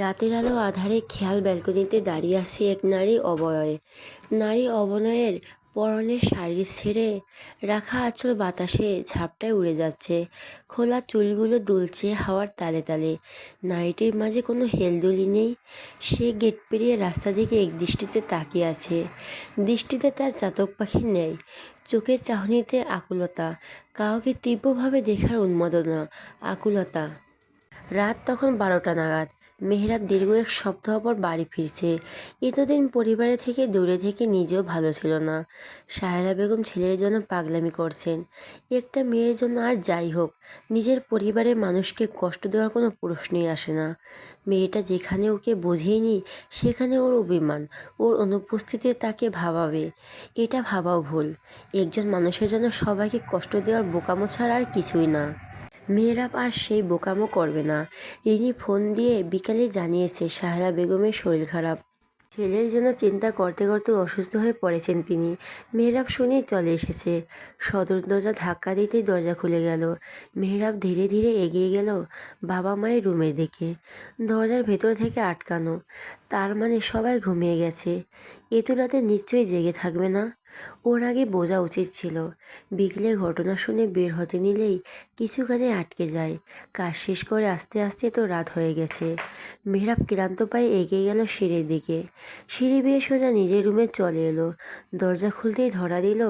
রাতের আলো আধারে খেয়াল ব্যালকনিতে দাঁড়িয়ে আছে এক নারী অবয়য়ে। নারী অবনয়ের পরনে শাড়ি ছেড়ে রাখা আঁচল বাতাসে ঝাপটায় উড়ে যাচ্ছে। খোলা চুলগুলো দুলছে হাওয়ার তালে তালে। নারীটির মাঝে কোনো হেলদুলি নেই। সে গেট পেরিয়ে রাস্তা দিকে এক দৃষ্টিতে তাকিয়ে আছে। দৃষ্টিতে তার চাতক পাখি নেয় চোখের চাহনিতে আকুলতা। কাউকে তীব্রভাবে দেখার উন্মাদনা। আকুলতা। রাত তখন বারোটা নাগাদ। মেহরাব দীর্ঘ এক সপ্তাহ পর বাড়ি ফিরছে। এতদিন পরিবারের থেকে দূরে থেকে নিজেও ভালো ছিল না। সাহেরা বেগম ছেলের জন্য পাগলামি করছেন। একটা মেয়ের জন্য আর যাই হোক, নিজের পরিবারের মানুষকে কষ্ট দেওয়ার কোনো প্রশ্নই আসে না। মেয়েটা যেখানে ওকে বোঝেইনি সেখানে ওর অভিমান, ওর অনুপস্থিতিতে তাকে ভাবাবে। এটা ভাবাও ভুল। একজন মানুষের জন্য সবাইকে কষ্ট দেওয়ার বোকামো ছাড়া আর কিছুই না। মেয়েরাব আর সেই বোকামো করবে না। রিনি ফোন দিয়ে বিকালে জানিয়েছে সাহেরা বেগমের শরীর খারাপ। ছেলের জন্য চিন্তা করতে করতে অসুস্থ হয়ে পড়েছেন তিনি। মেহরাব শুনেই চলে এসেছে। সদর দরজা ধাক্কা দিতেই দরজা খুলে গেল। মেহরাব ধীরে ধীরে এগিয়ে গেল বাবা মায়ের রুমের দিকে। দরজার ভেতর থেকে আটকানো। তার মানে সবাই ঘুমিয়ে গেছে। এত রাতে নিশ্চয়ই জেগে থাকবে না। ওর আগে বোঝা উচিত ছিল। বিকেলে ঘটনা শুনে বের হতে নিলেই কিছু কাজে আটকে যায়। কাজ শেষ করে আস্তে আস্তে তো রাত হয়ে গেছে। মেহরাব ক্লান্ত পায়ে এগিয়ে গেল সিঁড়ির দিকে। সিঁড়ি বেয়ে সোজা নিজের রুমে চলে এলো। দরজা খুলতেই ধরা দিল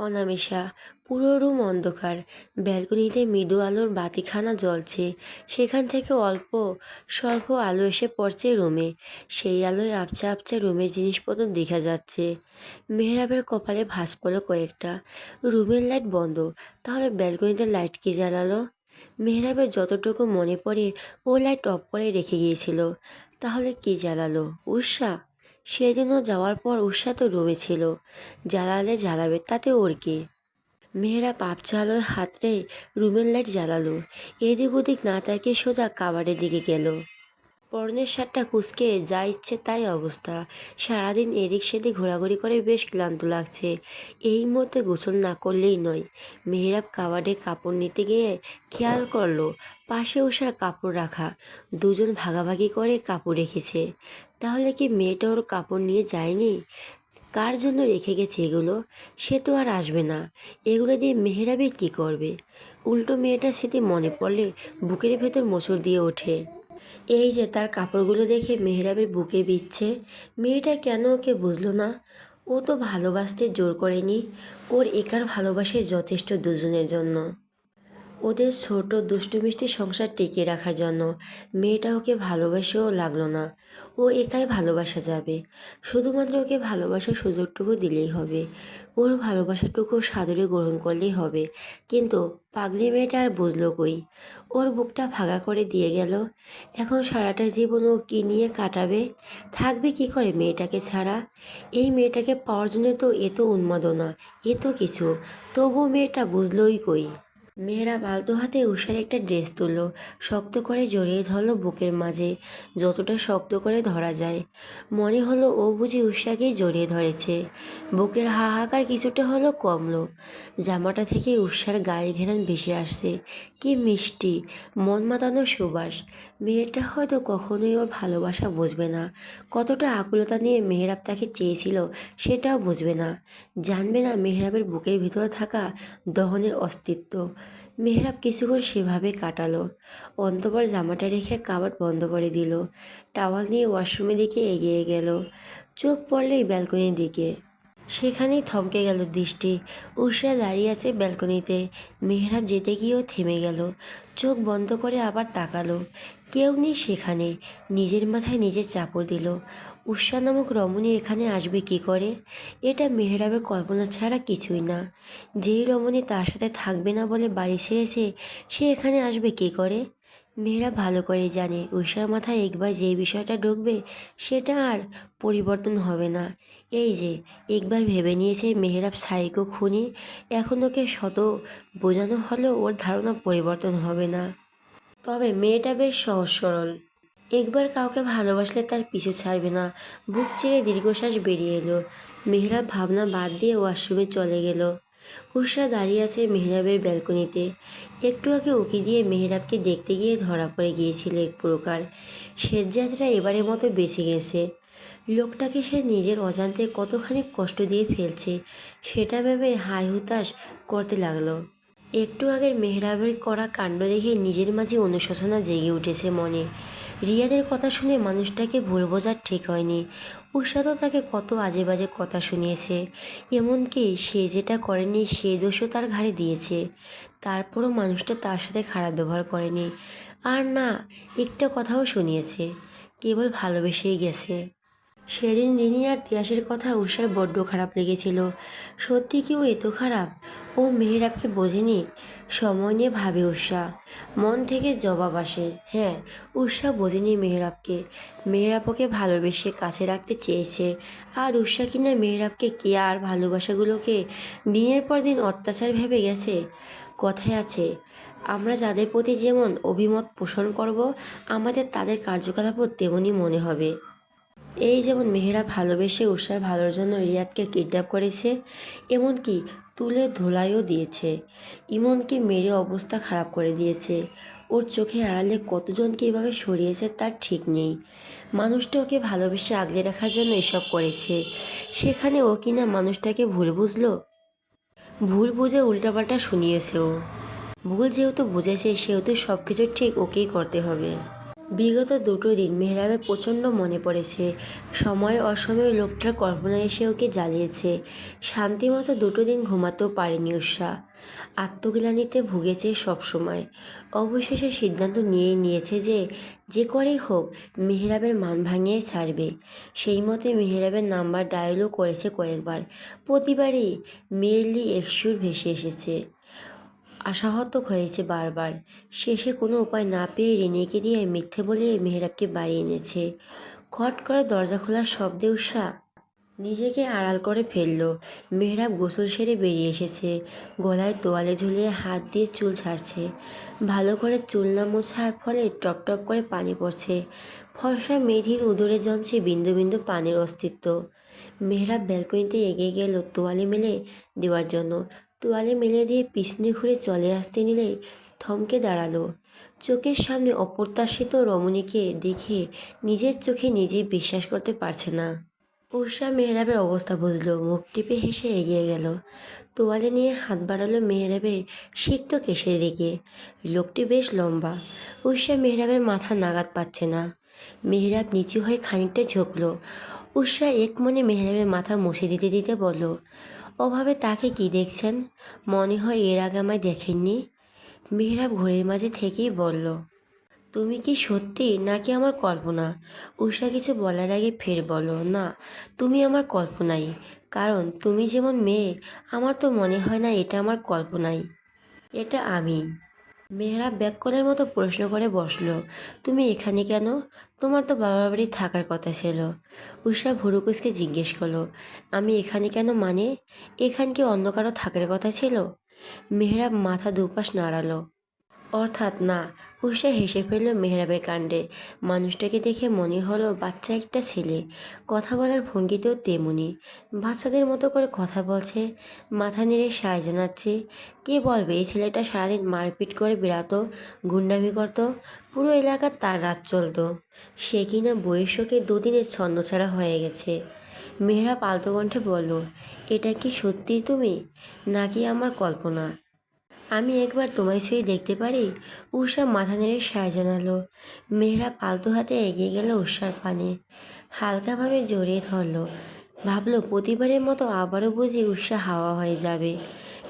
অনামিশা পুরো রুম অন্ধকার। ব্যালকনিতে মৃদু আলোর বাতিখানা জ্বলছে। সেখান থেকে অল্প স্বল্প আলো এসে পড়ছে রুমে। সেই আলোয় আপচা আপচা রুমের জিনিসপত্র দেখা যাচ্ছে। মেহরাবের কপালে ভাস পড়ল কয়েকটা। রুমের লাইট বন্ধ। তাহলে ব্যালকনিতে লাইট কে জ্বালালো? মেহরাবের যতটুকু মনে পড়ে ও লাইট অফ করে রেখে গিয়েছিল। তাহলে কি জ্বালালো? উষা? সেদিনও যাওয়ার পর উষা তো রুমে ছিল। জ্বালালে জ্বালাবে, তাতে ওর কে? মেয়েরা পাপ চালোয় হাতড়ে রুমের লাইট জ্বালালো। এদিক ওদিক না তাকিয়ে সোজা কাবারের দিকে গেল। পরনের শার্টটা কুচকে, যা ইচ্ছে তাই অবস্থা। সারাদিন এদিক সেদিক ঘোরাঘুরি করে বেশ ক্লান্ত লাগছে। এই মুহূর্তে গোসল না করলেই নয়। মেহরাব কাবাডে কাপড় নিতে গিয়ে খেয়াল করল, পাশে উষার কাপড় রাখা। দুজন ভাগাভাগি করে কাপড় রেখেছে। তাহলে কি মেয়েটা ওর কাপড় নিয়ে যায়নি? কার জন্য রেখে গেছে এগুলো? সে তো আর আসবে না। এগুলো দিয়ে মেহেরাবে কি করবে? উল্টো মেয়েটার স্মৃতি মনে পড়লে বুকের ভেতর মোচড় দিয়ে ওঠে। এই যে তার কাপড়গুলো দেখে মেহরাবের বুকে বিচ্ছে মেয়েটা কেন ওকে বুঝলো না? ও তো ভালোবাসতে জোর করেনি, ওর একার ভালোবাসে যথেষ্ট দুজনের জন্য। ওদের ছোট দুষ্টু মিষ্টি সংসার টিকিয়ে রাখার জন্য মেয়েটা ওকে ভালোবাসেও লাগল না। ও একাই ভালোবাসা যাবে, শুধুমাত্র ওকে ভালোবাসার সুযোগটুকু দিলেই হবে। ওর ভালোবাসাটুকু সাদরে গ্রহণ করলেই হবে। কিন্তু পাগলি মেয়েটা আর বুঝল কই? ওর বুকটা ফাঁকা করে দিয়ে গেল। এখন সারাটা জীবন ও কী নিয়ে কাটাবে? থাকবে কি করে মেয়েটাকে ছাড়া? এই মেয়েটাকে পাওয়ার জন্য তো এত উন্মাদনা এত কিছু। তবু মেয়েটা বুঝলোই কই? মেয়েরা বালতো হাতে উষার একটা ড্রেস তুললো, শক্ত করে জড়িয়ে ধরলো বুকের মাঝে, যতটা শক্ত করে ধরা যায়। মনে হলো ও বুঝি উষাকেই জড়িয়ে ধরেছে। বুকের হাহাকার কিছুটা হলো কমলো। জামাটা থেকে উষার গায়ে ঘেরান ভেসে আসছে। কি মিষ্টি, মন মাতানো সুবাস। মেয়েটা হয়তো কখনোই ওর ভালোবাসা বুঝবে না। কতটা আকুলতা নিয়ে মেহরাব তাকে চেয়েছিল সেটাও বুঝবে না। জানবে না মেহরাবের বুকের ভিতরে থাকা দহনের অস্তিত্ব। মেহরাব কিছুক্ষণ সেভাবে কাটালো। অন্তপর জামাটা রেখে কাবার বন্ধ করে দিল। টাওয়াল নিয়ে ওয়াশরুমের দিকে এগিয়ে গেল। চোখ পড়লেই ব্যালকনির দিকে। সেখানেই থমকে গেল দৃষ্টি। উষরা দাঁড়িয়ে আছে ব্যালকনিতে। মেহরাব যেতে গিয়েও থেমে গেল। চোখ বন্ধ করে আবার তাকালো। কেউ নেই সেখানে। নিজের মাথায় নিজের চাপড় দিল। উষা নামক রমণী এখানে আসবে কি করে? এটা মেহরাবের কল্পনা ছাড়া কিছুই না। যেই রমণী তার সাথে থাকবে না বলে বাড়ি ছেড়েছে, সে এখানে আসবে কি করে? মেয়েরা ভালো করে জানে, উষার মাথায় একবার যে বিষয়টা ঢুকবে, সেটা আর পরিবর্তন হবে না। এই যে, একবার ভেবে নিয়েছে মেহরাব সাইকো খুনি, এখন ওকে শত বোঝানো হলেও ওর ধারণা পরিবর্তন হবে না। তবে মেয়েটা বেশ সহজ সরল। একবার কাউকে ভালোবাসলে তার পিছু ছাড়বে না। বুক চিরে দীর্ঘশ্বাস বেরিয়ে এলো। মেহরাব ভাবনা বাদ দিয়ে ওয়াশরুমে চলে গেল। উষা দাঁড়িয়ে আছে মেহরাবের ব্যালকনিতে। একটু আগে উকি দিয়ে মেহরাবকে দেখতে গিয়ে ধরা পড়ে গিয়েছিল এক প্রকার। শেষযাত্রা এবারের মতো বেঁচে গেছে। লোকটাকে সে নিজের অজান্তে কতখানি কষ্ট দিয়ে ফেলছে, সেটা ভেবে হাই হুতাশ করতে লাগল। একটু আগের মেহরাবের করা কাণ্ড দেখে নিজের মাঝে অনুশোচনা জেগে উঠেছে মনে। রিয়াদের কথা শুনে মানুষটাকে ভুল বোঝার ঠিক হয়নি। উষা তো তাকে কত আজে বাজে কথা শুনিয়েছে। এমনকি সে যেটা করেনি সে দোষও তার ঘাড়ে দিয়েছে। তারপরও মানুষটা তার সাথে খারাপ ব্যবহার করেনি। আর না, একটা কথাও শুনিয়েছে। কেবল ভালোবেসেই গেছে। সেদিন রিনি আর তিয়াসের কথা উষার বড্ড খারাপ লেগেছিল। সত্যি কি ও এত খারাপ? ও মেহেরাবকে বোঝেনি। সময় নিয়ে ভাবে উষা। মন থেকে জবাব আসে। হ্যাঁ উষা বোঝেনি মেহেরাবকে। মেহেরাব ওকে ভালোবেসে কাছে রাখতে চেয়েছে। আর উষা কিনা মেহেরাবকে কে আর ভালোবাসাগুলোকে দিনের পর দিন অত্যাচার ভেবে গেছে? কথায় আছে, আমরা যাদের প্রতি যেমন অভিমত পোষণ করব, আমাদের তাদের কার্যকলাপও তেমনই মনে হবে। এই যেমন মেহেরা ভালোবেসে উষার ভালোর জন্য রিয়াদকে কিডন্যাপ করেছে, এমনকি তুলে ধোলাইও দিয়েছে। ইমনকে মেরে অবস্থা খারাপ করে দিয়েছে। ওর চোখে আড়ালে কতজনকে এভাবে সরিয়েছে তার ঠিক নেই। মানুষটা ওকে ভালোবেসে আগলে রাখার জন্য এসব করেছে। সেখানে ও কিনা মানুষটাকে ভুল বুঝলো? ভুল বুঝে উল্টাপাল্টা শুনিয়েছে ও। ভুল যেহেতু বুঝেছে, সেহেতু সব কিছু ঠিক ওকেই করতে হবে। বিগত দুটো দিন মেহরাবের প্রচণ্ড মনে পড়েছে। সময় অসময়ে লোকটার কল্পনা এসে ওকে জ্বালিয়েছে। শান্তিমতো দুটো দিন ঘুমাতেও পারেনি উষা। আত্মগ্লানিতে ভুগেছে সবসময়। অবশেষে সিদ্ধান্ত নিয়ে নিয়েছে যে যে করেই হোক, মেহরাবের মান ভাঙিয়ে ছাড়বে। সেই মতে মেহরাবের নাম্বার ডায়ালও করেছে কয়েকবার। প্রতিবারই মেয়েলি একসুর ভেসে এসেছে। আশাহত হয়েছে বারবার। শেষে কোনো উপায় না পেয়ে রিনিকে দিয়ে মিথ্যে বলে মেহরাবকে বাড়ি এনেছে। খট করে দরজা খোলার শব্দে উষা নিজেকে আড়াল করে ফেলল। মেহরাব গোসল সেরে বেরিয়ে এসেছে। গলায় তোয়ালে ঝুলিয়ে হাত দিয়ে চুল ছাড়ছে। ভালো করে চুল না মোছার ফলে টপ টপ করে পানি পড়ছে। ফর্সা মেধির উদরে জমছে বিন্দু বিন্দু পানির অস্তিত্ব। মেহরাব ব্যালকনিতে এগিয়ে গেল তোয়ালে মেলে দেওয়ার জন্য। তোয়ালে মেলে দিয়ে পিছনে ঘুরে চলে আসতে নিলে থমকে দাঁড়াল। চোখের সামনে অপ্রত্যাশিত রমণীকে দেখে নিজের চোখে নিজেই বিশ্বাস করতে পারছে না। উষা মেহরাবের অবস্থা বুঝলো, মুখ টিপে হেসে এগিয়ে গেল। তোয়ালে নিয়ে হাত বাড়ালো মেহরাবের সিক্ত কেশের দিকে। লোকটি বেশ লম্বা। উষা মেহরাবের মাথা নাগাদ পাচ্ছে না। মেহরাব নিচু হয়ে খানিকটা ঝুঁকলো। উষা এক মনে মেহরাবের মাথা মুছে দিতে দিতে বলল ওভাবে তাকে কি দেখছেন? মনে হয় এর আগে আমায় দেখেননি। মেহরাব ঘোরের মাঝে থেকেই বলল, তুমি কি সত্যি নাকি আমার কল্পনা? উষা কিছু বলার আগে ফের বলো। না, তুমি আমার কল্পনাই। কারণ তুমি যেমন মেয়ে, আমার তো মনে হয় না এটা আমার কল্পনাই। এটা আমি। মেহরাব করার মতো প্রশ্ন করে বসল, তুমি এখানে কেন? তোমার তো বাবার বাড়ি থাকার কথা ছিল। উষা ভুরুকুসকে জিজ্ঞেস করল, আমি এখানে কেন মানে? এখানে কি অন্য কারও থাকার কথা ছিল? মেহরাব মাথা দুপাশ নাড়ালো, অর্থাৎ না উষা হেসে ফেলল মেহরাবের কাণ্ডে। মানুষটাকে দেখে মনে হলো, বাচ্চা একটা ছেলে। কথা বলার ভঙ্গিতেও তেমনি। বাচ্চাদের মতো করে কথা বলছে, মাথা নেড়ে সায় জানাচ্ছে, কে বলবে? এই ছেলেটা সারাদিন মারপিট করে বেড়াতো, গুন্ডামি করতো, পুরো এলাকার তার রাত চলতো। সে কিনা বইয়ের শোকে দুদিনের ছন্নছাড়া হয়ে গেছে। মেহরা পালতো কণ্ঠে বলল, এটা কি সত্যি তুমি? নাকি আমার কল্পনা? আমি একবার তোমায় ছুঁয়ে দেখতে পারি? উষা মাথা নেড়ে সায় জানালো। মেহরা পালতু হাতে এগিয়ে গেল উষার পানে। হালকাভাবে জড়িয়ে ধরলো। ভাবলো, প্রতিবারের মতো আবারও বুঝি উষা হাওয়া হয়ে যাবে।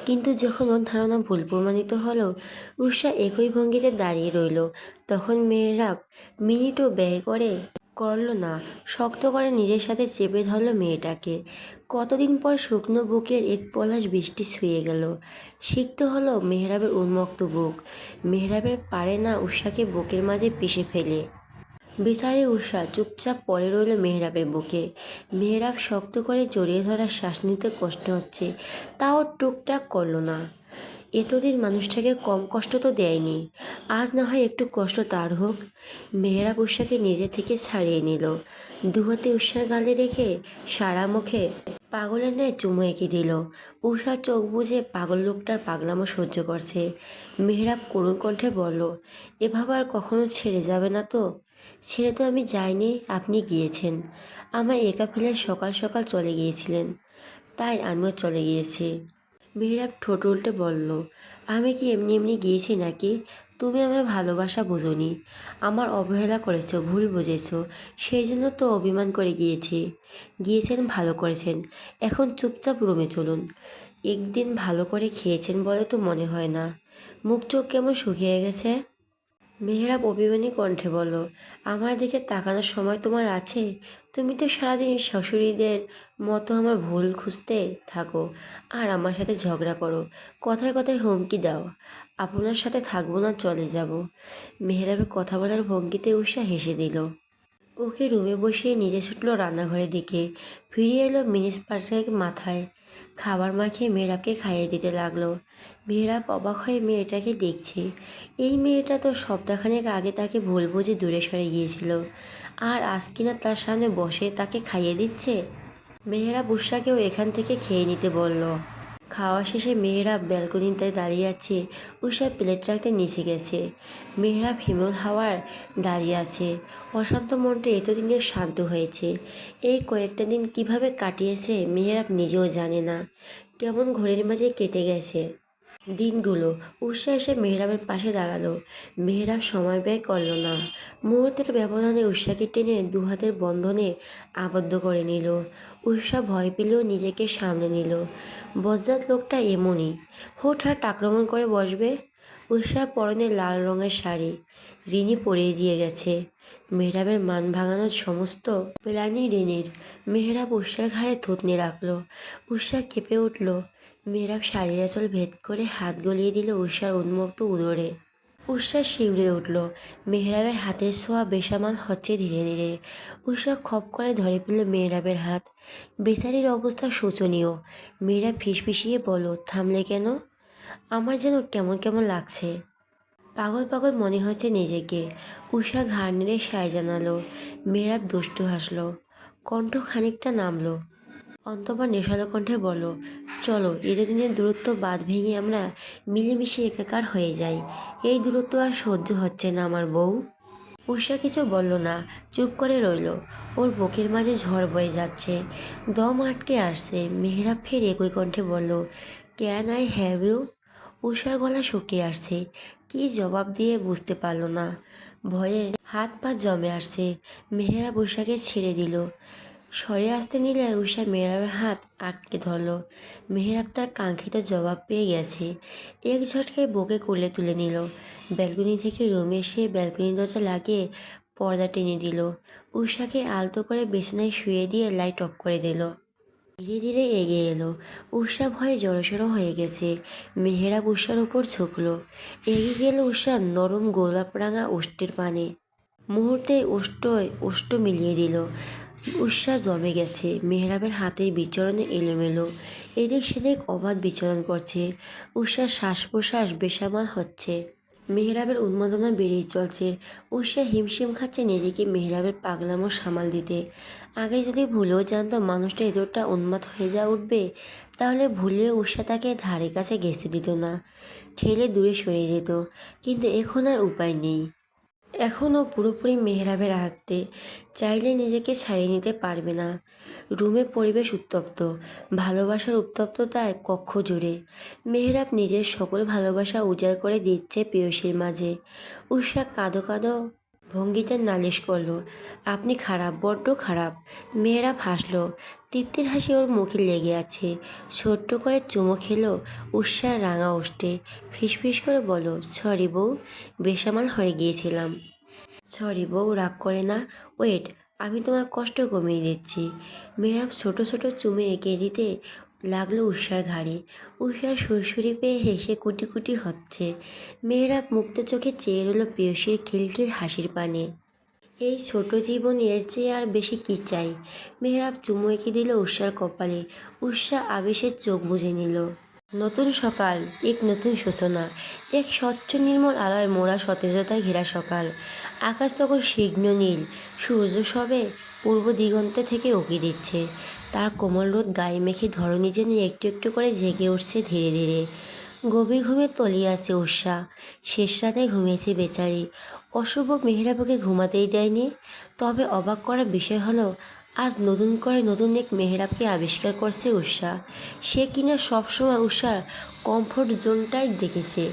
কিন্তু যখন ওর ধারণা ভুল প্রমাণিত হলো উষা একই ভঙ্গিতে দাঁড়িয়ে রইল। তখন মেয়েরা মিনিটও ব্যয় করে করল না। শক্ত করে নিজের সাথে চেপে ধরলো মেয়েটাকে। কতদিন পর শুকনো বুকের এক পলাশ বৃষ্টি ছুঁয়ে গেল। শিখতে হলো মেহরাবের উন্মুক্ত বুক। মেহরাবের পারে না উষাকে বুকের মাঝে পিষে ফেলে। বিচারে উষা চুপচাপ পড়ে রইল মেহরাবের বুকে। মেহরাব শক্ত করে জড়িয়ে ধরার শ্বাস নিতে কষ্ট হচ্ছে, তাও টুকটাক করল না। এতদিন মানুষটাকে কম কষ্ট তো দেয়নি। আজ না হয় একটু কষ্ট তার হোক। মেহরাব উষাকে নিজে থেকে ছাড়িয়ে নিল। দুহাতে উষার গালে রেখে সারা মুখে পাগলের ন্যায় চুমু এঁকে দিল। উষা চোখ বুঝে পাগল লোকটার পাগলামো সহ্য করছে। মেহরাব করুণ কণ্ঠে বলল, এভাবে আর কখনো ছেড়ে যাবে না তো? ছেড়ে তো আমি যাইনি, আপনি গিয়েছেন। আমায় একা ফেলে সকাল সকাল চলে গিয়েছিলেন। তাই আমিও চলে গিয়েছি। মেহরাব ঠোঁট উল্টে বলল, আমি কি এমনি এমনি গিয়েছি নাকি? তুমি আমার ভালোবাসা বুঝোনি। আমার অবহেলা করেছ, ভুল বুঝেছ, সেই জন্য তো অভিমান করে গিয়েছি। গিয়েছেন, ভালো করেছেন। এখন চুপচাপ রুমে চলুন। একদিন ভালো করে খেয়েছেন বলে তো মনে হয় না। মুখ চোখ কেমন শুকিয়ে গেছে? মেহরাব অভিমানী কণ্ঠে বলল, আমার দিকে তাকানোর সময় তোমার আছে? তুমি তো সারাদিন শাশুড়িদের মতো আমার ভুল খুঁজতে থাকো আর আমার সাথে ঝগড়া করো। কথায় কথায় হুমকি দাও। আপনার সাথে থাকব না, চলে যাব। মেহরাবের কথা বলার ভঙ্গিতে উষা হেসে দিল। ওকে রুমে বসিয়ে নিজে ছুটলো রান্নাঘরের দিকে। ফিরে এলো মিনিস পাটের মাথায়। খাবার মাখিয়ে মেয়েরাবকে খাইয়ে দিতে লাগল। মেয়েরাব অবাক হয়ে মেয়েটাকে দেখছে। এই মেয়েটা তো সপ্তাহখানেক আগে তাকে ভুল বুঝে দূরে সরে গিয়েছিল। আর আজ কিনা তার সামনে বসে তাকে খাইয়ে দিচ্ছে? মেহরাব বুসাকেও এখান থেকে খেয়ে নিতে বলল। খাওয়া শেষে মেয়েরা ব্যালকনিতে দাঁড়িয়ে আছে। উষা প্লেট রাখতে নিচে গেছে। মেয়েরা হিমল হাওয়ার দাঁড়িয়ে আছে। অশান্ত মনটা এতদিনে শান্ত হয়েছে। এই কয়েকটা দিন কীভাবে কাটিয়েছে, মেহেরাব নিজেও জানে না। কেমন ঘড়ির মাঝে কেটে গেছে। দিনগুলো উষা এসে মেহরাবের পাশে দাঁড়াল। মেহরাব সময় ব্যয় করল না। মুহূর্তের ব্যবধানে উষাকে টেনে দুহাতের বন্ধনে আবদ্ধ করে নিল। উষা ভয় পেলেও নিজেকে সামনে নিল। বজ্জাত লোকটা এমনই। হুটহাট আক্রমণ করে বসবে? উষার পরনে লাল রঙের শাড়ি। রিনি পরিয়ে দিয়ে গেছে। মেহরাবের মান ভাঙানোর সমস্ত প্ল্যানই রিনির। মেহরাব উষার ঘাড়ে থুতনি রাখল। উষা কেঁপে উঠল। মেহরাব শাড়ির আঁচল ভেদ করে হাত গলিয়ে দিল উষার উন্মুক্ত উদরে। উষা শিউরে উঠল। মেহরাবের হাতের ছোঁয়া বেসামাল হচ্ছে ধীরে ধীরে। উষা খপ করে ধরে পেল মেহরাবের হাত। বেচারির অবস্থা শোচনীয়। মেয়েরা ফিসফিসিয়ে বলো থামলে কেন? আমার যেন কেমন কেমন লাগছে। পাগল পাগল মনে হচ্ছে নিজেকে। উষা ঘাড় নেড়ে সায় জানালো। মেয়েরাব দুষ্টু হাসলো। কণ্ঠ খানিকটা নামলো। অন্তপর নেশালো কণ্ঠে বলো চলো এদের দূরত্ব বাদ ভেঙে আমরা মিলেমিশে একাকার হয়ে যাই। এই দূরত্ব আর সহ্য হচ্ছে না আমার বউ। উষা কিছু বলল না, চুপ করে রইল। ওর বুকের মাঝে ঝড় বয়ে যাচ্ছে। দম আটকে আসছে। মেহরাব ফের একই কণ্ঠে বলল ক্যান আই হ্যাভ ইউ উষার গলা শুকিয়ে আসছে। কি জবাব দিয়ে বুঝতে পারল না। ভয়ে হাত পা জমে আসছে। মেহেরাব উষাকে ছেড়ে দিল। সরে আসতে নিলে উষা মেহরাবের হাত আটকে ধরলো। মেহরাব তার কাঙ্ক্ষিত জবাব পেয়ে গেছে। এক ঝটকায় বুকে কোলে তুলে নিল। ব্যালকনি থেকে রুমে এসে ব্যালকনি দরজা লাগিয়ে পর্দা টেনে দিল। উষাকে আলতো করে বিছানায় শুয়ে দিয়ে লাইট অফ করে দিল। ধীরে ধীরে এগিয়ে এলো। উষা ভয়ে জড়সড়ো হয়ে গেছে। মেহেরাব উষার উপর ঝুঁকলো। এগিয়ে গেল উষার নরম গোলাপ রাঙা উষ্টের পানে। মুহূর্তে উষ্ট উষ্ট মিলিয়ে দিল। উৎসাহ জমে গেছে। মেহরাবের হাতের বিচরণে এলোমেলো, এদিক সেদিক অবাধ বিচরণ করছে। উষার শ্বাস প্রশ্বাস বেসামাল হচ্ছে। মেহরাবের উন্মাদনা বেড়েই চলছে। উষা হিমশিম খাচ্ছে নিজেকে মেহরাবের পাগলামো সামাল দিতে। আগে যদি ভুলেও জানতো মানুষটা এতটা উন্মাদ হয়ে যা উঠবে, তাহলে ভুলেও উষা তাকে ধারে কাছে ঘেঁচতে দিত না। ঠেলে দূরে সরিয়ে দিত। কিন্তু এখন আর উপায় নেই। এখনও পুরোপুরি মেহরাবের হাতে চাইলে নিজেকে ছাড়িয়ে নিতে পারবে না। রুমে পরিবেশ উত্তপ্ত, ভালোবাসার উত্তপ্ততায় কক্ষ জুড়ে। মেহরাব নিজের সকল ভালোবাসা উজাড় করে দিচ্ছে প্রেয়সীর মাঝে। উষা কাঁদো কাঁদো ভঙ্গিতে নালিশ করল, আপনি খারাপ, বড্ড খারাপ। মেয়েরা হাসলো, তৃপ্তির হাসি ওর মুখে লেগে আছে। ছোট্ট করে চুমো খেলো উৎসার রাঙা ওষ্ঠে। ফিসফিস করে বলো সরি বউ, বেসামাল হয়ে গিয়েছিলাম। সরি বউ, রাগ করে না। ওয়েট, আমি তোমার কষ্ট কমিয়ে দিচ্ছি। মেয়েরাব ছোট ছোট চুমে এঁকে দিতে লাগল উষার ঘাড়ে। উষার শ্বশুরি পেয়ে হেসে কুটি কুটি হচ্ছে। মেয়েরাব মুক্ত চোখে চেয়ে রইল পেয়সীর খিলখিল হাসির পানে। এই ছোট জীবনে এর চেয়ে আর বেশি কি চাই? মেহরাব চুমু এঁকে দিল উষার কপালে। উষা আবেশের চোখ বুঝে নিল। নতুন সকাল, এক নতুন সূচনা, এক স্বচ্ছ নির্মল আলোয় মোড়া সতেজতায় ঘেরা সকাল। আকাশ তখন শীঘ্ন নীল, সূর্য সবে পূর্ব দিগন্তে থেকে উঁকি দিচ্ছে। তার কোমল রোদ গায়ে মেখে ধরণী যেন একটু একটু করে জেগে উঠছে ধীরে ধীরে। গভীর ঘুমে আছে উষা, শেষ রাতে ঘুমিয়েছে বেচারি। অশুভ মেহেরাবুকে ঘুমাতেই দেয়নি, তবে অবাক করা বিষয় হলো আজ নতুন করে নতুন এক মেহরাবকে আবিষ্কার করছে উষা সে কিনা সবসময় উষার কমফোর্ট জোনটাই দেখেছে।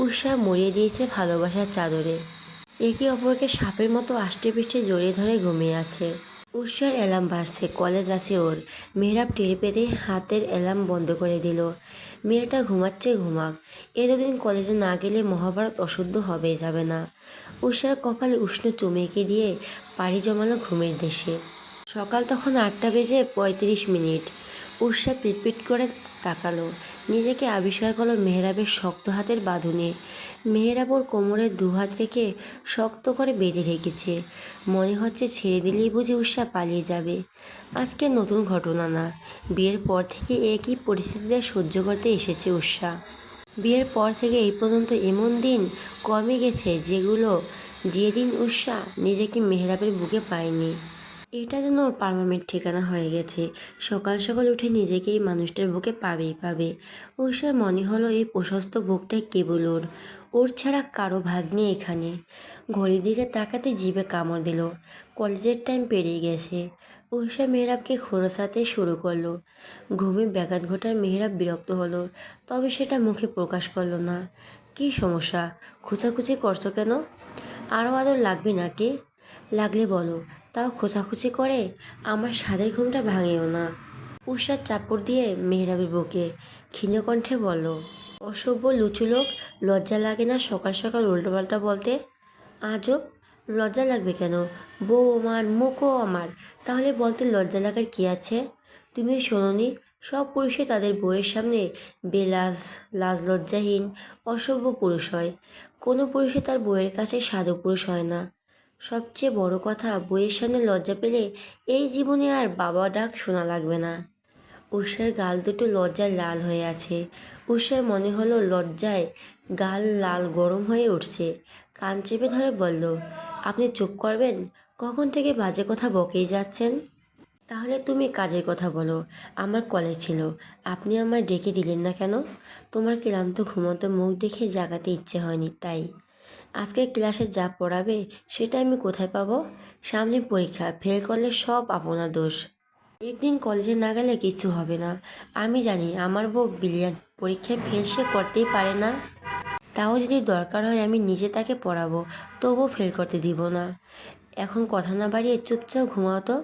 উষা মরিয়ে দিয়েছে ভালোবাসার চাদরে। একে অপরকে সাপের মতো আষ্টে পিষ্টে জড়িয়ে ধরে ঘুমিয়ে আছে। উষার অ্যালার্ম বাজছে কলেজ আছে ওর। মেহরাব টের পেতে হাতের অ্যালার্ম বন্ধ করে দিল। মেয়েটা ঘুমাচ্ছে ঘুমাক। এ দুদিন কলেজে না গেলে মহাভারত অশুদ্ধ হবেই যাবে না। উষার কপালে উষ্ণ চুমেকে দিয়ে পাড়ি জমালো ঘুমের দেশে। সকাল তখন আটটা বেজে পঁয়ত্রিশ মিনিট। উষা পিটপিট করে তাকালো। নিজেকে আবিষ্কার করল মেহরাবের শক্ত হাতের বাঁধনে। মেহরাব ওর কোমরের দুহাত রেখে শক্ত করে বেঁধে রেখেছে। মনে হচ্ছে ছেড়ে দিলেই বুঝি উষা পালিয়ে যাবে। আজকে নতুন ঘটনা না। বিয়ের পর থেকে একই পরিস্থিতিতে সহ্য করতে এসেছে উষা। বিয়ের পর থেকে এই পর্যন্ত এমন দিন কমে গেছে যেগুলো যেদিন উষা নিজেকে মেহরাবের বুকে পায়নি। এটা যেন ওর পারমানেন্ট ঠিকানা হয়ে গেছে। সকাল সকাল উঠে নিজেকে এই মানুষটার বুকে পাবেই পাবে। উষার মনে হলো এই প্রশস্ত বুকটাই কেবল ওর। ওর ছাড়া কারও ভাগ নেই এখানে। ঘড়ির দিকে তাকাতে জিভে কামড় দিল। কলেজের টাইম পেরিয়ে গেছে। উষা মেহরাবকে খোরসাতে শুরু করল। ঘুমে ব্যাঘাত ঘটার মেহরাব বিরক্ত হলো। তবে সেটা মুখে প্রকাশ করল না। কী সমস্যা? খোঁচাখুচি করছ কেন? আরও আদর লাগবে নাকি? লাগলে বলো। তাও খোঁচাখুচি করে, আমার স্বাদের ঘুমটা ভাঙেও না। উষার চাপড় দিয়ে মেহরাবের বুকে ক্ষীণকণ্ঠে বলল, অসভ্য লুচু লোক, লজ্জা লাগে না সকাল সকাল উল্টোপাল্টা বলতে? আজব, লজ্জা লাগবে কেন? বউ আমার, মুখও আমার, তাহলে বলতে লজ্জা লাগার কী আছে? তুমি শোনোনি, সব পুরুষই তাদের বউয়ের সামনে বেলাজ, লাজ লজ্জাহীন, অসভ্য পুরুষ হয়। কোনো পুরুষই তার বউয়ের কাছে সাধু পুরুষ হয় না। সবচেয়ে বড় কথা, বইয়ের সামনে লজ্জা পেলে এই জীবনে আর বাবা ডাক শোনা লাগবে না। উষার গাল দুটো লজ্জায় লাল হয়ে আছে। উষার মনে হলো লজ্জায় গাল লাল গরম হয়ে উঠছে। কান চেপে ধরে বলল, আপনি চুপ করবেন? কখন থেকে বাজে কথা বকেই যাচ্ছেন? তাহলে তুমি কাজের কথা বলো। আমার কলেজ ছিল। আপনি আমায় ডেকে দিলেন না কেন? তোমার ক্লান্ত ঘুমন্ত মুখ দেখে জাগাতে ইচ্ছে হয়নি, তাই। আজকে ক্লাসে যা পড়াবে সেটা আমি কোথায় পাবো? সামনে পরীক্ষা ফেল করলে সব আপনার দোষ। একদিন কলেজে না গেলে কিছু হবে না। আমি জানি আমার বউ বিলিয়ান পরীক্ষায় ফেল সে করতেই পারে না। তাও যদি দরকার হয় আমি নিজে তাকে পড়াবো, তবুও ফেল করতে দিব না। এখন কথা না বাড়িয়ে চুপচাপ ঘুমাও তো।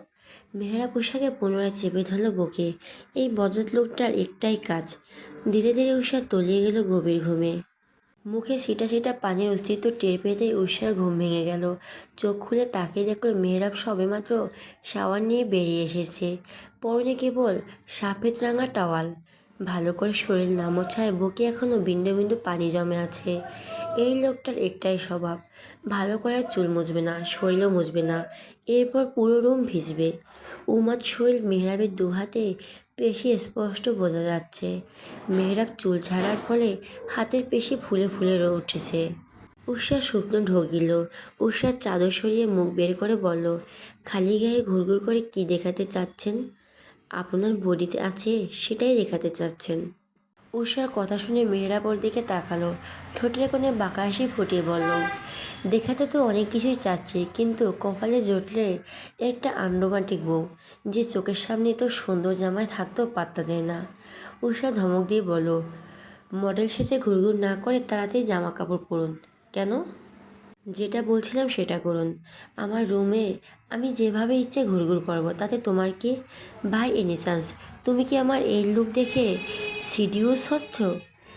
মেহরা পোশাকে পুনরায় চেপে ধরল বুকে এই বজত লোকটার একটাই কাজ। ধীরে ধীরে উষা তলিয়ে গেল গভীর ঘুমে। মুখে সিটা সিটা পানির অস্তিত্ব টের পেতেই উষার ঘুম ভেঙে গেল। চোখ খুলে তাকিয়ে দেখল মেহরাব সবেমাত্র শাওয়ার নিয়ে বেরিয়ে এসেছে। পরনে কেবল সাফেদ রাঙা টাওয়াল। ভালো করে শরীর না মোছায় বুকে এখনও বিন্দু বিন্দু পানি জমে আছে। এই লোকটার একটাই স্বভাব, ভালো করে চুল মুছবে না, শরীরও মুছবে না। এরপর পুরো রুম ভিজবে। উমাদ শরীর মেহরাবের দুহাতে পেশি স্পষ্ট বোঝা যাচ্ছে। মেহরাব চুল ছাড়ার ফলে হাতের পেশি ফুলে ফুলে উঠেছে। উষা শুকনো ঢোকিল উষার চাদর সরিয়ে মুখ বের করে বলল, খালি গায়ে ঘুরঘুর করে কি দেখাতে চাচ্ছেন? আপনার বডিতে আছে সেটাই দেখাতে চাচ্ছেন। উষার কথা শুনে মেহরাব ওর দিকে তাকালো। ঠোঁটের কোণে বাঁকা হাসি ফুটিয়ে বলল দেখাতে তো অনেক কিছুই চাচ্ছে, কিন্তু কপালে জুটলে একটা আন্ডোমাটিক বউ, যে চোখের সামনে তো সুন্দর জামায় থাকতেও পাত্তা দেয় না। উষা ধমক দিয়ে বলো মডেল সেজে ঘুরঘুর না করে তাড়াতাড়ি জামা কাপড় পরুন। কেন? যেটা বলছিলাম সেটা করুন। আমার রুমে আমি যেভাবে ইচ্ছে ঘুরঘুর করব, তাতে তোমার কি বাই এনি চান্স? তুমি কি আমার এই লুক দেখে সিডিউস হচ্ছ?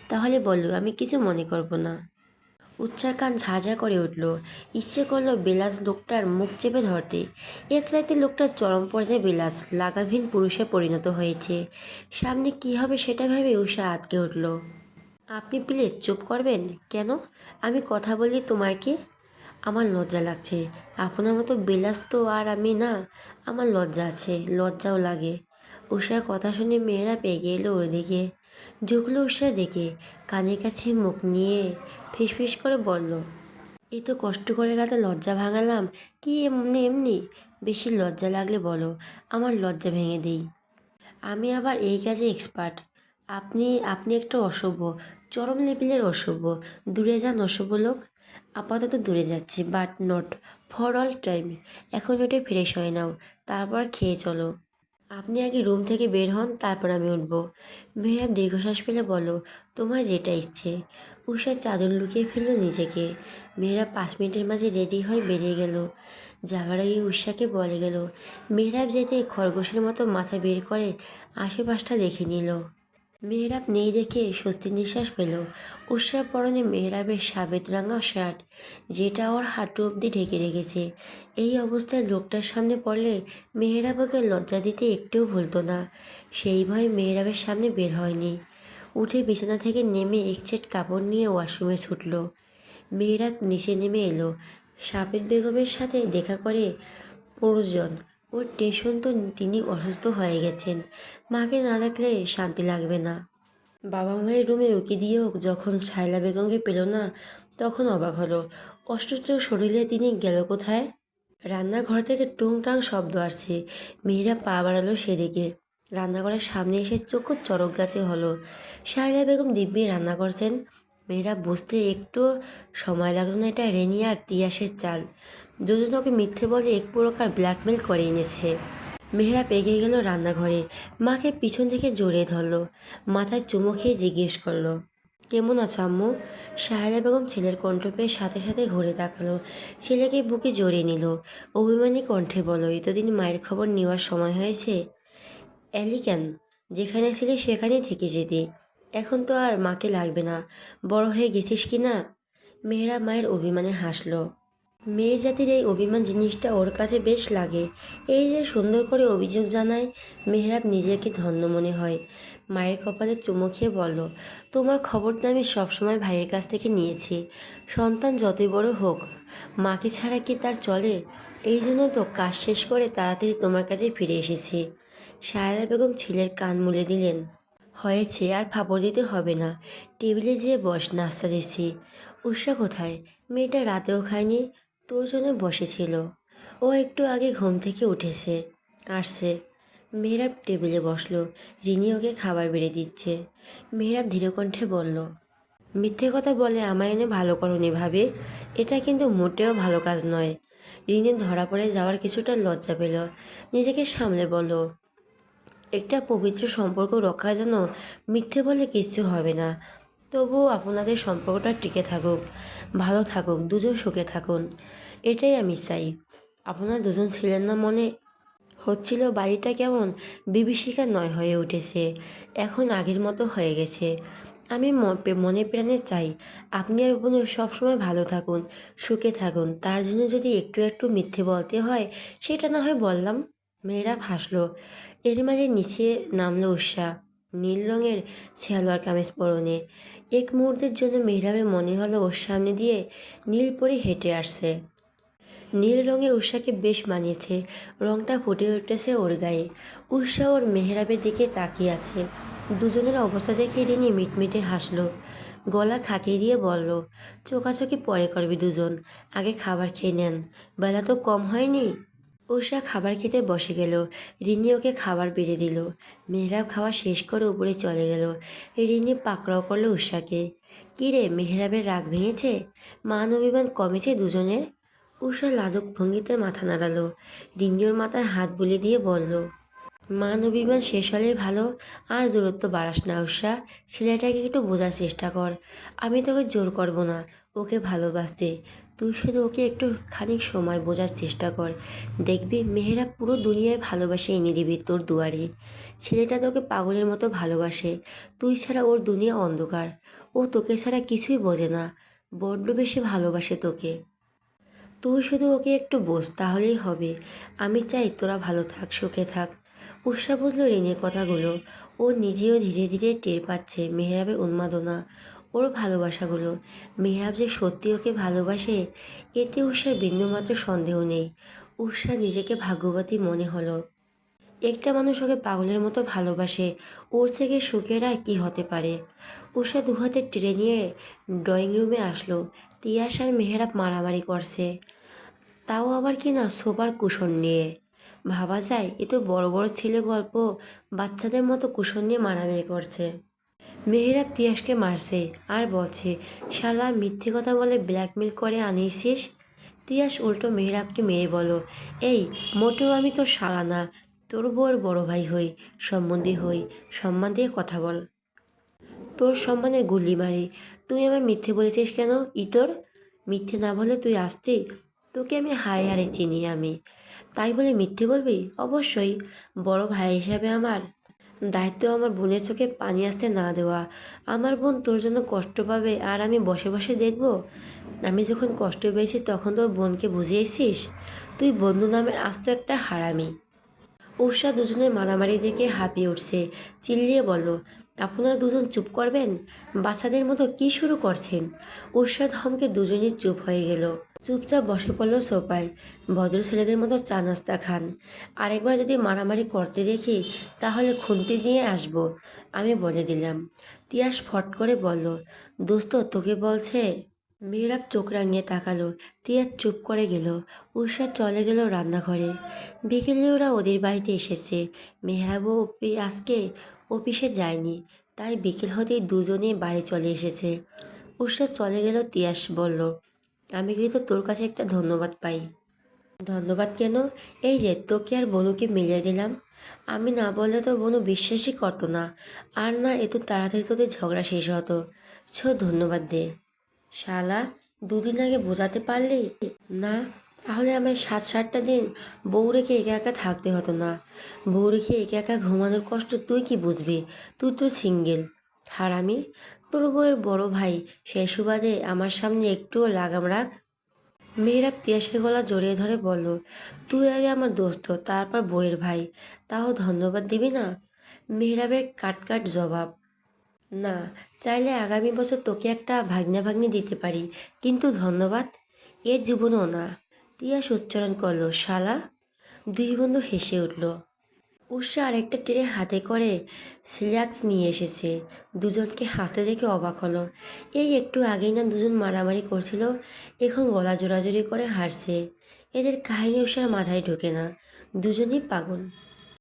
তাহলে বলো, আমি কিছু মনে করব না। উচ্চার কান ঝাঁঝা করে উঠল। ইচ্ছে করল বেলাস লোকটার মুখ চেপে ধরতে। এক রাতে লোকটার চরম পর্যায়ে বেলাস লাগাভীন পুরুষে পরিণত হয়েছে। সামনে কি হবে সেটা ভেবে উষা আটকে উঠল। আপনি প্লিজ চুপ করবেন? কেন? আমি কথা বলি তোমার কি? আমার লজ্জা লাগছে। আপনার মতো বিলাস তো আর আমি না। আমার লজ্জা আছে, লজ্জাও লাগে। উষার কথা শুনে মেয়েরা পেগে এলো ওর ঝুঁকলো উষা দেখে কানের কাছে মুখ নিয়ে ফিসফিস করে বলল, এই তো কষ্ট করে রাতে লজ্জা ভাঙালাম। কি এমনি এমনি? বেশি লজ্জা লাগলে বলো, আমার লজ্জা ভেঙে দিই। আমি আবার এই কাজে এক্সপার্ট আপনি আপনি একটা অসভ্য চরম লেভেলের অসভ্য দূরে যান অসভ্য লোক। আপাতত দূরে যাচ্ছি but not for all time এখন ওটা ফ্রেশ হয়ে নাও, তারপর খেয়ে চলো। আপনি আগে রুম থেকে বের হন, তারপর আমি উঠব। মেহরাব দীর্ঘশ্বাস ফেলে বলো তোমার যেটা ইচ্ছে। উষা চাদর লুকিয়ে ফেলল নিজেকে। মেহরাব পাঁচ মিনিটের মাঝে রেডি হয়ে বেরিয়ে গেল। যাওয়ার আগে উষাকে বলে গেল, মেহরাব যেতে খরগোশের মতো মাথা বের করে, আশেপাশটা দেখে নিল। মেহরাব নেই দেখে স্বস্তি নিঃশ্বাস পেল। উষার পরনে মেহরাবের সাবেত রাঙা শার্ট, যেটা ওর হাঁটু অবধি ঢেকে রেখেছে। এই অবস্থায় লোকটার সামনে পড়লে মেহরাব ওকে লজ্জা দিতে একটুও ভুলতো না। সেই ভয়ে মেহরাবের সামনে বের হয়নি। উঠে বিছানা থেকে নেমে এক সেট কাপড় নিয়ে ওয়াশরুমে ছুটল। মেহরাব নিচে নেমে এলো। সাবেত বেগমের সাথে দেখা করে প্রয়োজন ওর টেনশন তো তিনি অসুস্থ হয়ে গেছেন। মাকে না দেখলে শান্তি লাগবে না। বাবা মায়ের রুমে উকি দিয়েও যখন শায়লা বেগমকে পেল না, তখন অবাক হলো। অসুস্থ শরীরে তিনি গেল কোথায়? রান্নাঘর থেকে টুংটাং শব্দ আসছে। মেয়েরা পা বাড়ালো সেদিকে। রান্নাঘরের সামনে এসে চোখ চড়ক গাছে হলো। শায়লা বেগম দিব্যি রান্না করছেন। মেয়েরা বুঝতে একটু সময় লাগল না। এটা রেনি আর তিয়াসের চাল। দুজন ওকে মিথ্যে বলে এক প্রকার ব্ল্যাকমেল করে এনেছে। মেহরাব এগিয়ে গেল রান্নাঘরে। মাকে পিছন থেকে জড়িয়ে ধরলো। মাথায় চুমো খেয়ে জিজ্ঞেস করল, কেমন আছো আম্মু? শাহেলা বেগম ছেলের কণ্ঠ পেয়ে সাথে সাথে ঘুরে তাকালো। ছেলেকে বুকে জড়িয়ে নিল। অভিমানী কণ্ঠে বলো এতদিন মায়ের খবর নেওয়ার সময় হয়েছে? এলি কেন? যেখানে ছিলি সেখানেই থেকে যেতে। এখন তো আর মাকে লাগবে না। বড় হয়ে গেছিস কি না? মেয়েরা মায়ের অভিমানে হাসলো। মেয়ে জাতির এই অভিমান জিনিসটা ওর কাছে বেশ লাগে। এই যে সুন্দর করে অভিযোগ জানায়, মেহরাব নিজেকে ধন্য মনে হয়। মায়ের কপালে চুমো খেয়ে বলল, তোমার খবরটা আমি সবসময় ভাইয়ের কাছ থেকে নিয়েছি। সন্তান যতই বড় হোক, মাকে ছাড়া কি তার চলে? এই জন্য তো কাজ শেষ করে তাড়াতাড়ি তোমার কাছে ফিরে এসেছি। সায়লা বেগম ছেলের কান মুলে দিলেন, হয়েছে, আর ফাপড় দিতে হবে না। টেবিলে যেয়ে বস, নাস্তা দিচ্ছি। উষা কোথায়? মেয়েটা রাতেও খায়নি তোর জন্য বসেছিল। ও একটু আগে ঘুম থেকে উঠেছে, আসছে। মেহরাব টেবিলে বসল। রিনি ওকে খাবার বেড়ে দিচ্ছে। মেহরাব ধীরে কণ্ঠে বলল, মিথ্যে কথা বলে আমায় এনে ভালো করনি ভাবে। এটা কিন্তু মোটেও ভালো কাজ নয়। রিনি ধরা পড়ে যাওয়ার কিছুটা লজ্জা পেল। নিজেকে সামলে বলল, একটা পবিত্র সম্পর্ক রক্ষার জন্য মিথ্যে বলে কিচ্ছু হবে না। তবুও আপনাদের সম্পর্কটা টিকে থাকুক। ভালো থাকুক, দুজন সুখে থাকুন। এটাই আমি চাই। আপনারা দুজন ছিলেন না মনে হচ্ছিল বাড়িটা কেমন? বিভীষিকা নয় হয়ে উঠেছে। এখন আগের মতো হয়ে গেছে। আমি মনে প্রাণে চাই, আপনি আর বোন সবসময় ভালো থাকুন, সুখে থাকুন। তার জন্য যদি একটু একটু মিথ্যে বলতে হয়, সেটা না হয় বললাম, মেয়েরা হাসলো এর মাঝে নিচে নামলো উষা। নীল রঙের সালোয়ার কামিজ পরনে। এক মুহূর্তের জন্য মেহরাবের মনে হলো ওর সামনে দিয়ে নীল পরে হেঁটে আসছে। নীল রঙে উষাকে বেশ মানিয়েছে। রংটা ফুটে উঠেছে ওর গায়ে। উষা ওর মেহরাবের দিকে তাকিয়ে আছে। দুজনের অবস্থা দেখে রিনি মিটমিটে হাসলো। গলা খাকিয়ে দিয়ে বলল, চোখাচোখি পরে করবি দুজন। আগে খাবার খেয়ে নেন। বেলা তো কম হয়নি। উষা খাবার খেতে বসে গেল। রিনি ওকে খাবার বেড়ে দিল। মেহরাব খাওয়া শেষ করে উপরে চলে গেল। রিনি পাকড়াও করল উষাকে কী রে মেহরাবের রাগ ভেঙেছে? মান অভিমান কমেছে দুজনের? উষা লাজক ভঙ্গিতে মাথা নাড়ালো। রিনিওর মাথায় হাত বুলিয়ে দিয়ে বলল, মান অভিমান শেষ হলেই ভালো, আর দূরত্ব বাড়াস না উষা ছেলেটাকে একটু বোঝার চেষ্টা কর। আমি তোকে জোর করব না। ওকে ভালোবাসতে। তুই শুধু ওকে একটু খানিক সময় বোঝার চেষ্টা কর। দেখবি মেহেরা পুরো দুনিয়ায় ভালোবাসে এনে দিবি তোর দুয়ারে। ছেলেটা তোকে পাগলের মতো ভালোবাসে। তুই ছাড়া ওর দুনিয়া অন্ধকার। ও তোকে ছাড়া কিছুই বোঝে না। বড্ড বেশি ভালোবাসে তোকে। তুই শুধু ওকে একটু বোঝ, তাহলেই হবে। আমি চাই তোরা ভালো থাক, সুখে থাক। উৎসা বুঝলো রিনের কথাগুলো। ও নিজেও ধীরে ধীরে টের পাচ্ছে মেহরাবের উন্মাদনা। ওর ভালোবাসাগুলো। মেহরাব যে সত্যি ওকে ভালোবাসে, এতে উষার বিন্দুমাত্র সন্দেহ নেই। উষা নিজেকে ভাগ্যবতী মনে হলো। একটা মানুষ ওকে পাগলের মতো ভালোবাসে, ওর থেকে সুখের আর কী হতে পারে? উষা দুহাতে ট্রে নিয়ে ড্রয়িং রুমে আসলো। তিয়াস আর মেহরাব মারামারি করছে। তাও আবার কি না সোবার কুশন নিয়ে? ভাবা যায়, এ তো বড় বড় ছেলে গল্প বাচ্চাদের মতো কুশন নিয়ে মারামারি করছে। মেহেরাব তিয়াসকে মারছে আর বলছে, শালা মিথ্যে কথা বলে ব্ল্যাকমেল করে আনিয়েছিস? তিয়াস উল্টো মেহেরাবকে মেরে বলো এই, মোটেও আমি তোর শালা না, তোর বউর বড় ভাই হই, সম্বন্ধী হই, সম্মান দিয়ে কথা বল। তোর সম্মানের গুলি মারি, তুই আমার মিথ্যে বলেছিস কেন, ইতর? মিথ্যে না বলে তুই আসতি? তোকে আমি হারে হারে চিনি আমি। তাই বলে মিথ্যে বলবি? অবশ্যই। বড় ভাই হিসাবে আমার দায়িত্ব আমার বোনের চোখে পানি আসতে না দেওয়া। আমার বোন তোর জন্য কষ্ট পাবে আর আমি বসে বসে দেখব। আমি যখন কষ্ট পেয়েছি তখন তোর বোনকে বুঝিয়েছিস? তুই বন্ধু নামের আস্ত একটা হারামি। উষা দুজনের মারামারি দেখে হাঁপিয়ে উঠছে। চিল্লিয়ে বলল আপনারা দুজন চুপ করবেন? বাচ্চাদের মতো কি শুরু করছেন? উষা ধমকে দুজনই চুপ হয়ে গেল। চুপচাপ বসে পড়ল সোফায়। ভদ্র ছেলেদের মতো চা নাস্তা খান। আরেকবার যদি মারামারি করতে দেখি, তাহলে খুন্তি দিয়ে আসব, আমি বলে দিলাম। তিয়াস ফট করে বলল, দোস্ত, তোকে বলছে? মেয়েরাব চোখ রাঙিয়ে তাকালো। তিয়া চুপ করে গেল। উষা চলে গেল রান্নাঘরে। বিকেলে ওরা ওদের বাড়িতে এসেছে। মেহরাবও আজকে অফিসে যায়নি, তাই বিকেল হতেই দুজনেই বাড়ি চলে এসেছে। উষা চলে গেল, তিয়াস বলল, আমি কিন্তু তোর কাছে একটা ধন্যবাদ পাই। ধন্যবাদ কেন? এই যে, তোকে আর বনুকে মিলিয়ে দিলাম। আমি না বললে তো বনু বিশ্বাসই করতো না। আর না এত তাড়াতাড়ি তোদের ঝগড়া শেষ হতো। ছো, ধন্যবাদ দে। শালা, দুদিন আগে বোঝাতে পারলি? না তাহলে আমার সাত সাতটা দিন বউ রেখে একা একা থাকতে হতো না। বউ রেখে একা একা ঘুমানোর কষ্ট তুই কি বুঝবি? তুই তো সিঙ্গেল। হারামি তোর বউয়ের বড় ভাই সেই সুবাদে আমার সামনে একটুও লাগাম রাখ। মেয়েরা তিয়াসের গলা জড়িয়ে ধরে বলল, তুই আগে আমার দোস্ত, তারপর বইয়ের ভাই। তাও ধন্যবাদ দিবি না? মেহরাবের কাট কাট জবাব, না, চাইলে আগামী বছর তোকে একটা ভাগ্না ভাগ্নি দিতে পারি, কিন্তু ধন্যবাদ? এ জীবনও না। তিয়াস উচ্চারণ করল, শালা! দুই বন্ধু হেসে উঠল। উষা আরেকটা ট্রে হাতে করে সিলাক্স নিয়ে এসেছে। দুজনকে হাসতে দেখে অবাক হলো। এই একটু আগেই না দুজন মারামারি করছিল, এখন গলা জোড়াজুড়ি করে হারছে। এদের কাহিনী উষার মাথায় ঢোকে না। দুজনই পাগল।